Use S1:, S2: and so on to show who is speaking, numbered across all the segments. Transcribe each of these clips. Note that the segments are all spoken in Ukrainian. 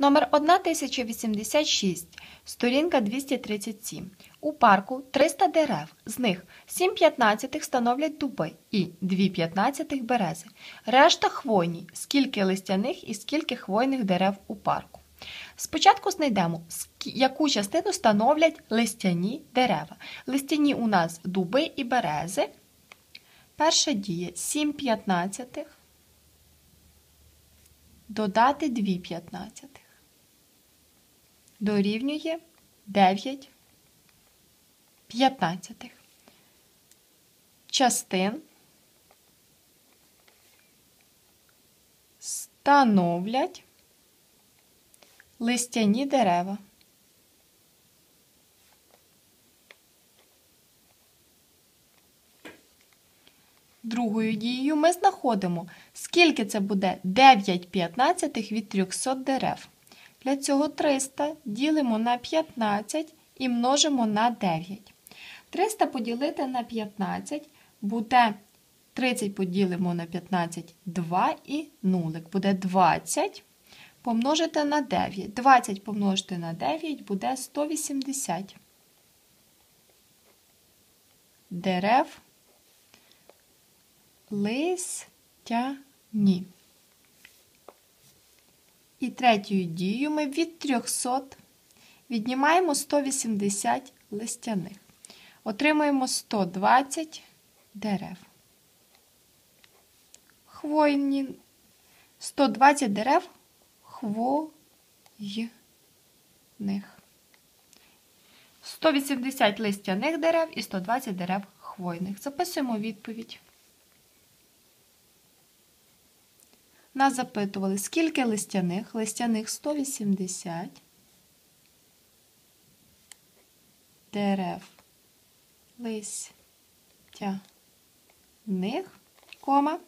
S1: Номер 1086, сторінка 237. У парку 300 дерев, з них 7 п'ятнадцятих становлять дуби і 2 п'ятнадцятих берези. Решта хвойні, скільки листяних і скільки хвойних дерев у парку. Спочатку знайдемо, яку частину становлять листяні дерева. Листяні у нас дуби і берези. Перша діє 7 п'ятнадцятих додати 2 п'ятнадцятих. Дорівнює 9 п'ятнадцятих. Частин становлять листяні дерева. Другою дією ми знаходимо, скільки це буде 9 п'ятнадцятих від 300 дерев. Для цього 300 ділимо на 15 і множимо на 9. 300 поділити на 15 буде 30 поділимо на 15 2 і нулик. Буде 20 помножити на 9. 20 помножити на 9 буде 180 дерев листяні. І третьою дією ми від 300 віднімаємо 180 листяних. Отримаємо 120 дерев. Хвойні 120 дерев хвойних. 180 листяних дерев і 120 дерев хвойних. Записуємо відповідь. Нас запитували, скільки листяних? Листяних 180 дерев листяних, кома.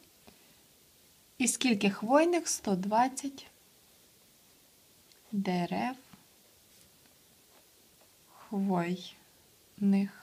S1: І скільки хвойних? 120 дерев хвойних.